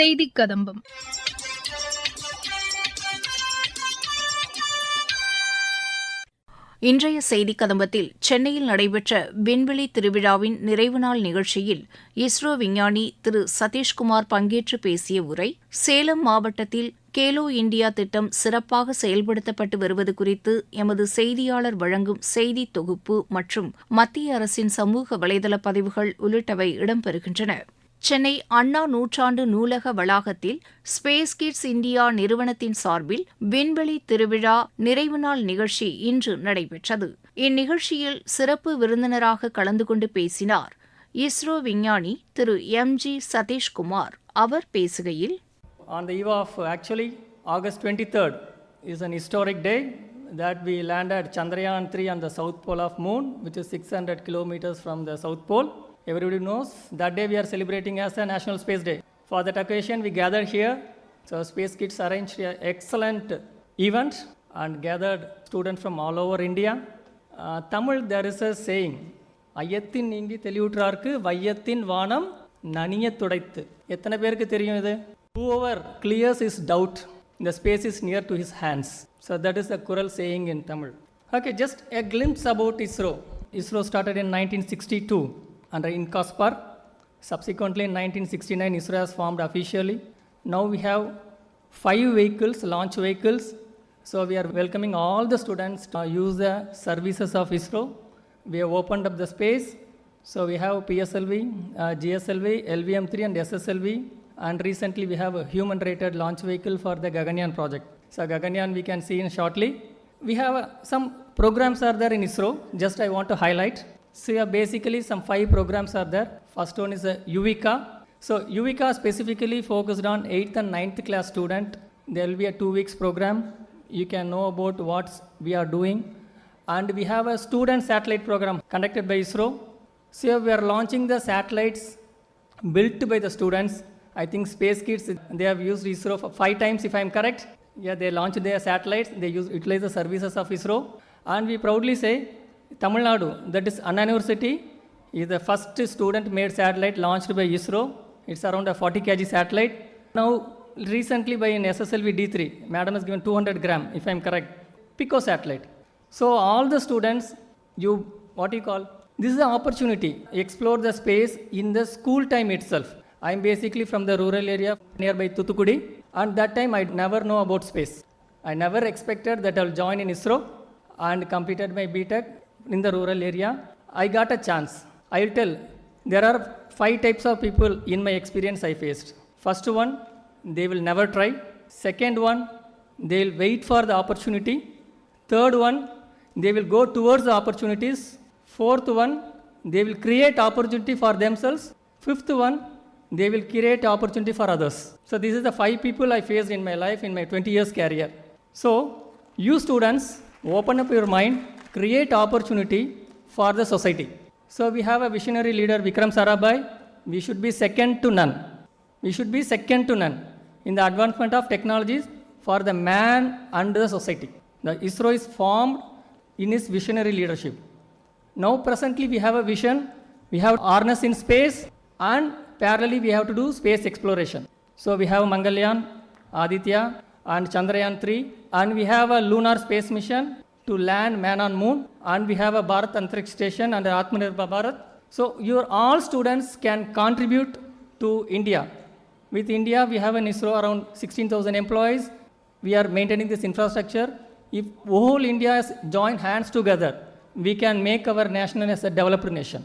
செய்தி கதம்பம். இன்றைய செய்தி கதம்பத்தில் சென்னையில் நடைபெற்ற விண்வெளி திருவிழாவின் நிறைவு நாள் நிகழ்ச்சியில் இஸ்ரோ விஞ்ஞானி திரு சதீஷ்குமார் பங்கேற்று பேசிய உரை சேலம் மாவட்டத்தில் கேலோ இந்தியா திட்டம் சிறப்பாக செயல்படுத்தப்பட்டு வருவது குறித்து எமது செய்தியாளர் வழங்கும் செய்தி தொகுப்பு மற்றும் மத்திய அரசின் சமூக வலைதள பதிவுகள் உள்ளிட்டவை இடம்பெறுகின்றன. சென்னை அண்ணா நூற்றாண்டு நூலக வளாகத்தில் ஸ்பேஸ் கிட்ஸ் இந்தியா நிறுவனத்தின் சார்பில் விண்வெளி திருவிழா நிறைவு நாள் நிகழ்ச்சி இன்று நடைபெற்றது இந்நிகழ்ச்சியில் சிறப்பு விருந்தினராக கலந்து கொண்டு பேசினார் இஸ்ரோ விஞ்ஞானி திரு எம் ஜி சதீஷ்குமார் அவர் பேசுகையில் On the eve of actually August 23rd is an historic day that we landed Chandrayaan 3 on the south pole of moon which is 600 kilometers from the south pole. Everybody knows that day we are celebrating as a National Space Day. For that occasion we gathered here. So Space Kids arranged an excellent event and gathered students from all over India. Uh, Tamil there is a saying ஐயத்தின் நீங்கி தெளிவுற்றார்க்கு வையத்தின் வானம் நனிய துடைத்து எத்தனை பேருக்கு தெரியும் இது whoever clears his doubt the space is near to his hands so that is the kural saying in tamil okay just a glimpse about isro isro started in 1962 under incospar subsequently in 1969 isro has formed officially. Now we have five vehicles launch vehicles. So we are welcoming all the students to use the services of isro. We have opened up the space. So we have PSLV, uh, GSLV, LVM3 and SSLV and recently we have a human rated launch vehicle for the Gaganyaan project. So Gaganyaan we can see in shortly. We have uh, some programs are there in ISRO, just I want to highlight. So yeah, basically some five programs are there. First one is a UVICA. So UVICA specifically focused on 8th and 9th class student. There will be a two weeks program. You can know about what we are doing. And we have a student satellite program conducted by ISRO. So we are launching the satellites built by the students. I think Space Kids, they have used ISRO for five times, if I'm correct. Yeah, they launched their satellites, they use, utilize the services of ISRO. And we proudly say, Tamil Nadu, that is Anna University, is the first student-made satellite launched by ISRO. It's around a 40 kg satellite. Now, recently by an SSLV D3, madam has given 200 gram, if I'm correct, Pico satellite. So all the students, you, what you call, this is an opportunity, explore the space in the school time itself. I'm basically from the rural area nearby Tutukudi, and that time I never know about space. I never expected that I'll join in ISRO and completed my BTech in the rural area. I got a chance. I'll tell, there are five types of people in my experience I faced. First one, they will never try. Second one, they'll wait for the opportunity. Third one, they will go towards the opportunities. Fourth one, they will create opportunity for themselves. Fifth one, they will create opportunity for others. So this is the five people I faced in my life in my 20 years career. So you students, open up your mind, create opportunity for the society. So we have a visionary leader Vikram Sarabhai. We should be second to none. We should be second to none in the advancement of technologies for the man and the society. The ISRO is formed in its visionary leadership. Now presently we have a vision, we have harness in space and parallelly we have to do space exploration. So we have Mangalyaan, Aditya and Chandrayaan 3 and we have a lunar space mission to land man on moon and we have a Bharat Antariksh station and Atmanirbhar Bharat. So your all students can contribute to India. With India we have an ISRO around 16,000 employees. We are maintaining this infrastructure. If whole India has joined hands together, we can make our nation as a developed nation.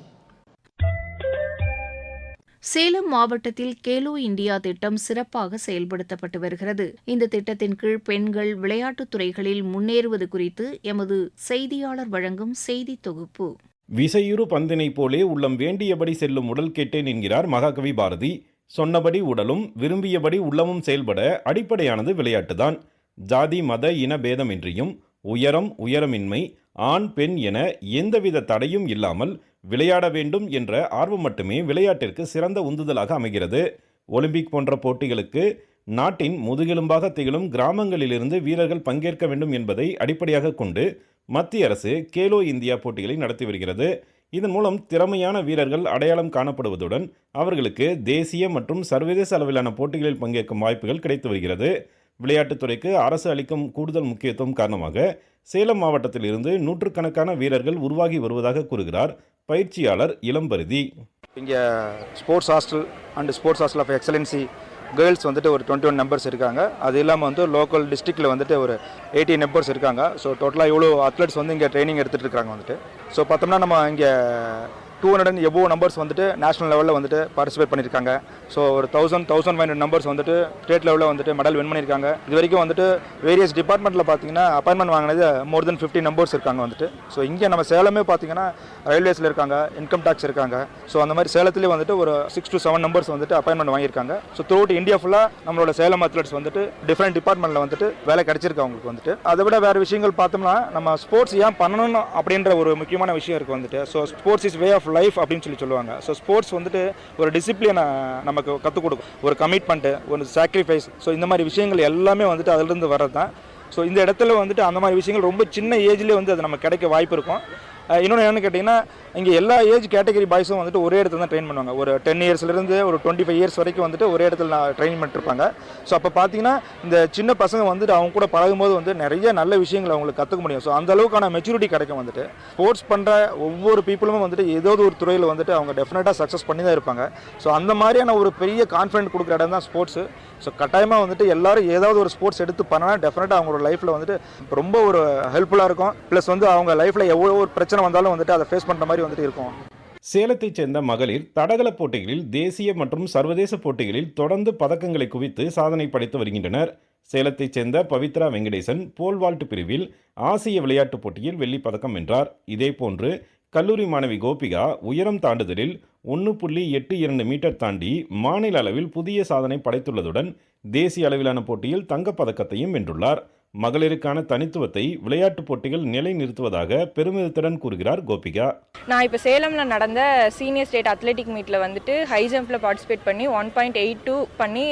Salem மாவட்டத்தில் Khelo India திட்டம் சிறப்பாக செயல்படுத்தப்பட்டு வருகிறது. இந்த திட்டத்தின் கீழ் பெண்கள் விளையாட்டுத் துறைகளில் முன்னேறுவது குறித்து எமது செய்தியாளர் வழங்கும் செய்தி தொகுப்பு. விசையுறு பந்தினைப் போலே உள்ளம் வேண்டியபடி செல்லும் உடல் கேட்டேன் என்கிறார் மகாகவி பாரதி. சொன்னபடி உடலும் விரும்பியபடி உள்ளமும் செயல்பட அடிப்படையானது விளையாட்டுதான். ஜாதி மத இன பேதமின்றியும் உயரம் உயரமின்மை ஆண் பெண் என எந்தவித தடையும் இல்லாமல் விளையாட வேண்டும் என்ற ஆர்வம் மட்டுமே விளையாட்டிற்கு சிறந்த உந்துதலாக அமைகிறது. ஒலிம்பிக் போன்ற போட்டிகளுக்கு நாட்டின் முதுகெலும்பாக திகழும் கிராமங்களிலிருந்து வீரர்கள் பங்கேற்க வேண்டும் என்பதை அடிப்படையாக கொண்டு மத்திய அரசு கேலோ இந்தியா போட்டிகளை நடத்தி வருகிறது. இதன் மூலம் திறமையான வீரர்கள் அடையாளம் காணப்படுவதுடன் அவர்களுக்கு தேசிய மற்றும் சர்வதேச அளவிலான போட்டிகளில் பங்கேற்கும் வாய்ப்புகள் கிடைத்து வருகிறது. விளையாட்டுத்துறைக்கு அரசு அளிக்கும் கூடுதல் முக்கியத்துவம் காரணமாக சேலம் மாவட்டத்தில் இருந்து நூற்றுக்கணக்கான வீரர்கள் உருவாகி வருவதாக கூறுகிறார் பயிற்சியாளர் இளம்பருதி இங்கே sports hostel and sports hostel of excellency girls வந்துட்டு ஒரு டுவெண்ட்டி ஒன் நம்பர்ஸ் இருக்காங்க. அது இல்லாமல் வந்து லோக்கல் டிஸ்ட்ரிக்டில் வந்துட்டு ஒரு எயிட்டி நம்பர்ஸ் இருக்காங்க. ஸோ டோட்டலாக இவ்வளோ அத்லெட்ஸ் வந்து இங்கே ட்ரைனிங் எடுத்துகிட்டு இருக்காங்க வந்துட்டு. ஸோ பார்த்தோம்னா நம்ம இங்கே டூ ஹண்ட்ரட் அண்ட் எவ்வளோ நம்பர்ஸ் வந்துட்டு நேஷனல் லெவலில் வந்துட்டு பார்ட்டிசிபேட் பண்ணியிருக்காங்க ஸோ ஒரு thousand thousand five hundred numbers வந்துட்டு ஸ்டேட் லெவலில் வந்துட்டு மெடல் வின் பண்ணியிருக்காங்க இது வரைக்கும் வந்துட்டு வேரியஸ் டிபார்ட்மெண்ட்டில் பார்த்தீங்கன்னா அப்பாயின்மெண்ட் வாங்கினது மோர் தென் ஃபிஃப்டி நம்பர்ஸ் இருக்காங்க வந்துட்டு. ஸோ இங்கே நம்ம சேலமே பார்த்தீங்கன்னா ரயில்வேஸில் இருக்காங்க இன்கம் டேக்ஸ் இருக்காங்க. ஸோ அந்த மாதிரி சேலத்திலே வந்துட்டு ஒரு சிக்ஸ் டு செவன் நம்பர்ஸ் வந்துட்டு அப்பாயின்மெண்ட் வாங்கியிருக்காங்க. ஸோ த்ரூ அவுட் இந்தியா ஃபுல்லாக நம்மளோட சேலம் அத்லெட்ஸ் வந்துட்டு டிஃப்ரெண்ட் டிபார்ட்மெண்ட்டில் வந்துட்டு வேலை கிடைச்சிருக்கு அவங்களுக்கு வந்துட்டு. அதை விட வேறு விஷயங்கள் பார்த்தோம்னா நம்ம ஸ்போர்ட்ஸ் ஏன் பண்ணணும் அப்படின்ற ஒரு முக்கியமான விஷயம் இருக்குது வந்துட்டு. So sports is way of life அப்படின்னு சொல்லி சொல்லுவாங்க. ஸோ ஸ்போர்ட்ஸ் வந்துட்டு ஒரு டிசிப்ளினை நமக்கு கற்றுக் கொடுக்கும் ஒரு கமிட்மெண்ட்டு ஒரு சாக்ரிஃபைஸ் ஸோ இந்த மாதிரி விஷயங்கள் எல்லாமே வந்துட்டு அதிலிருந்து வர்றது தான் ஸோ இந்த இடத்துல வந்துட்டு அந்த மாதிரி விஷயங்கள் ரொம்ப சின்ன ஏஜ்லேயே வந்து அது நமக்கு கிடைக்க வாய்ப்பு இருக்கும். இன்னொன்று என்னென்னு கேட்டிங்கன்னா இங்கே எல்லா ஏஜ் கேட்டகரி பாய்ஸும் வந்துட்டு ஒரே இடத்துல தான் ட்ரெயின் பண்ணுவாங்க. ஒரு டென் இயர்ஸ்லேருந்து ஒரு டுவெண்ட்டி ஃபைவ் இயர்ஸ் வரைக்கும் வந்துட்டு ஒரே இடத்துல நான் ட்ரெயின் பண்ணிட்டுருப்பாங்க. ஸோ அப்போ பார்த்தீங்கன்னா இந்த சின்ன பசங்க வந்துட்டு அவங்க கூட பழகும்போது வந்து நிறைய நல்ல விஷயங்களை அவங்களுக்கு கற்றுக்க முடியும். ஸோ அந்த அளவுக்கான மெச்சூரிட்டி கிடைக்கும் வந்துட்டு. ஸ்போர்ட்ஸ் பண்ணுற ஒவ்வொரு பீப்புளுமே வந்துட்டு ஏதாவது ஒரு துறையில் வந்துட்டு அவங்க டெஃபினட்டாக சக்ஸஸ் பண்ணி தான் இருப்பாங்க. ஸோ அந்த மாதிரியான ஒரு பெரிய கான்ஃபிடென்ட் கொடுக்குற இடம் தான் ஸ்போர்ட்ஸு ஸோ கட்டாயமாக வந்துட்டு எல்லாரும் ஏதாவது ஒரு ஸ்போர்ட்ஸ் எடுத்து பண்ணால் டெஃபினட்டாக அவங்களோட லைஃப்பில் வந்துட்டு ரொம்ப ஒரு ஹெல்ப்ஃபுல்லாக இருக்கும். ப்ளஸ் வந்து அவங்க லைஃப்பில் எவ்வளோ ஒரு பிரச்சனை வந்தாலும் வந்துட்டு அதை ஃபேஸ் பண்ணுற மாதிரி வந்துட்டு இருக்கும். சேலத்தைச் சேர்ந்த மகளிர் தடகள போட்டிகளில் தேசிய மற்றும் சர்வதேச போட்டிகளில் தொடர்ந்து பதக்கங்களை குவித்து சாதனை படைத்து வருகின்றனர். சேலத்தைச் சேர்ந்த பவித்ரா வெங்கடேசன் போல் வால்ட் பிரிவில் ஆசிய விளையாட்டுப் போட்டியில் வெள்ளிப் பதக்கம் வென்றார். இதேபோன்று கல்லூரி மாணவி கோபிகா உயரம் தாண்டுதலில் ஒன்று புள்ளி எட்டு இரண்டு மீட்டர் தாண்டி மாநில அளவில் புதிய சாதனை படைத்துள்ளதுடன் தேசிய அளவிலான போட்டியில் தங்கப்பதக்கத்தையும் வென்றுள்ளார். மகளிருக்கான தனித்துவத்தை விளையாட்டுப் போட்டிகள் நிலைநிறுத்துவதாக பெருமிதத்துடன் கூறுகிறார் கோபிகா. நான் இப்போ சேலமில் நடந்த சீனியர் ஸ்டேட் அத்லெட்டிக் மீட்டில் வந்துட்டு ஹை ஜம்பில் பார்ட்டிசிபேட் பண்ணி ஒன் பாயிண்ட் எயிட் டூ பண்ணி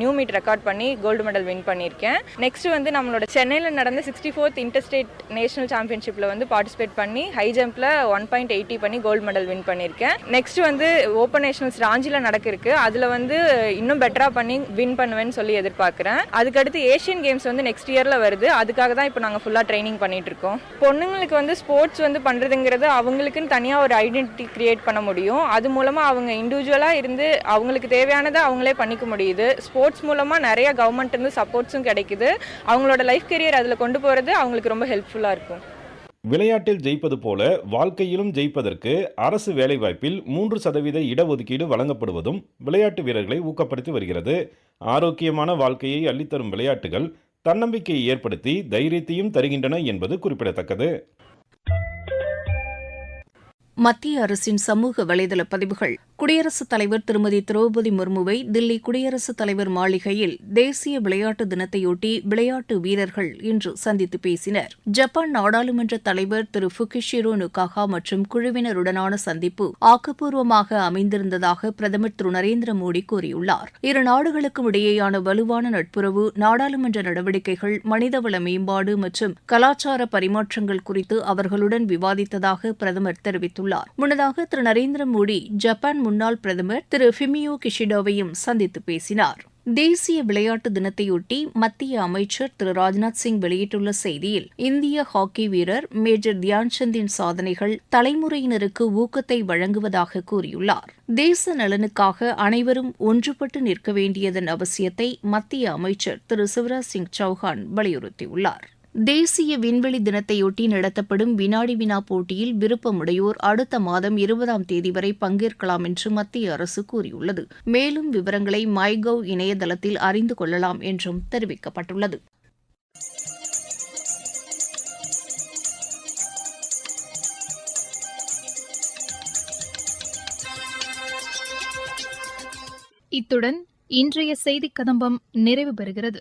நியூ மீட் ரெக்கார்ட் பண்ணி கோல்டு மெடல் வின் பண்ணியிருக்கேன். நெக்ஸ்ட் வந்து நம்மளோட சென்னையில் நடந்த சிக்ஸ்டி ஃபோர்த் இன்டர்ஸ்டேட் நேஷனல் சாம்பியன்ஷிப்பில் வந்து பார்ட்டிசிபேட் பண்ணி ஹை ஜம்பில் ஒன் பாயிண்ட் எயிட்டி பண்ணி கோல்டு மெடல் வின் பண்ணியிருக்கேன். நெக்ஸ்ட் வந்து ஓப்பன் நேஷனல்ஸ் ராஞ்சியில் நடக்கிருக்கு. அதில் வந்து இன்னும் பெட்டராக பண்ணி வின் பண்ணுவேன்னு சொல்லி எதிர்பார்க்குறேன். அதுக்கடுத்து ஏஷியன் கேம்ஸ் வந்து நெக்ஸ்ட் இயரில் வருது. அதுக்காக தான் இப்போ நாங்கள் ஃபுல்லாக ட்ரைனிங் பண்ணிட்டு இருக்கோம் பொண்ணுங்களுக்கு வந்து ஸ்போர்ட்ஸ் வந்து பண்ணுறதுங்கிறது அவங்களுக்குன்னு தனியாக ஒரு ஐடென்டிட்டி கிரியேட் பண்ண முடியும். அது மூலமாக அவங்க இண்டிவிஜுவலாக இருந்து அவங்களுக்கு தேவையானதை அவங்களே பண்ணிக்க முடியுது. ஸ்போர்ட்ஸ் மூலமாக நிறைய கவர்மெண்ட் இருந்து சப்போர்ட்ஸும் கிடைக்குது. அவங்களோட லைஃப் கெரியர் அதில் கொண்டு போகிறது அவங்களுக்கு ரொம்ப ஹெல்ப்ஃபுல்லாக இருக்கும். விளையாட்டில் ஜெயிப்பது போல வாழ்க்கையிலும் ஜெயிப்பதற்கு அரசு வேலைவாய்ப்பில் மூன்று சதவீத இடஒதுக்கீடு வழங்கப்படுவதும் விளையாட்டு வீரர்களை ஊக்கப்படுத்தி வருகிறது. ஆரோக்கியமான வாழ்க்கையை அள்ளித்தரும் விளையாட்டுகள் தன்னம்பிக்கையை ஏற்படுத்தி தைரியத்தையும் தருகின்றன என்பது குறிப்பிடத்தக்கது. மத்திய அரசின் சமூக வலைதள பதிவுகள். குடியரசுத் தலைவர் திருமதி திரௌபதி முர்முவை தில்லி குடியரசுத் தலைவர் மாளிகையில் தேசிய விளையாட்டு தினத்தையொட்டி விளையாட்டு வீரர்கள் இன்று சந்தித்து பேசினர். ஜப்பான் நாடாளுமன்ற தலைவர் திரு ஃபுகிஷிரோ நுகாகா மற்றும் குழுவினருடனான சந்திப்பு ஆக்கப்பூர்வமாக அமைந்திருந்ததாக பிரதமர் திரு நரேந்திர மோடி கூறியுள்ளார். இரு நாடுகளுக்கும் இடையேயான வலுவான நட்புறவு நாடாளுமன்ற நடவடிக்கைகள் மனிதவள மேம்பாடு மற்றும் கலாச்சார பரிமாற்றங்கள் குறித்து அவர்களுடன் விவாதித்ததாக பிரதமர் தெரிவித்துள்ளார். முன்னதாக திரு நரேந்திர மோடி ஜப்பான் முன்னாள் பிரதமர் திரு ஃபிமியோ கிஷிடோவையும் சந்தித்து பேசினார். தேசிய விளையாட்டு தினத்தையொட்டி மத்திய அமைச்சர் திரு ராஜ்நாத் சிங் வெளியிட்டுள்ள செய்தியில் இந்திய ஹாக்கி வீரர் மேஜர் தியான்சந்தின் சாதனைகள் தலைமுறையினருக்கு ஊக்கத்தை வழங்குவதாக கூறியுள்ளார். தேச நலனுக்காக அனைவரும் ஒன்றுபட்டு நிற்க வேண்டியதன் அவசியத்தை மத்திய அமைச்சர் திரு சிவராஜ் சிங் சௌஹான் வலியுறுத்தியுள்ளார். தேசிய விண்வெளி தினத்தையொட்டி நடத்தப்படும் வினாடி வினா போட்டியில் விருப்பமுடையோர் அடுத்த மாதம் இருபதாம் தேதி வரை பங்கேற்கலாம் என்று மத்திய அரசு கூறியுள்ளது. மேலும் விவரங்களை மைகவ் இணையதளத்தில் அறிந்து கொள்ளலாம் என்றும் தெரிவிக்கப்பட்டுள்ளது. இத்துடன் இன்றைய செய்திக் கதம்பம் நிறைவு பெறுகிறது.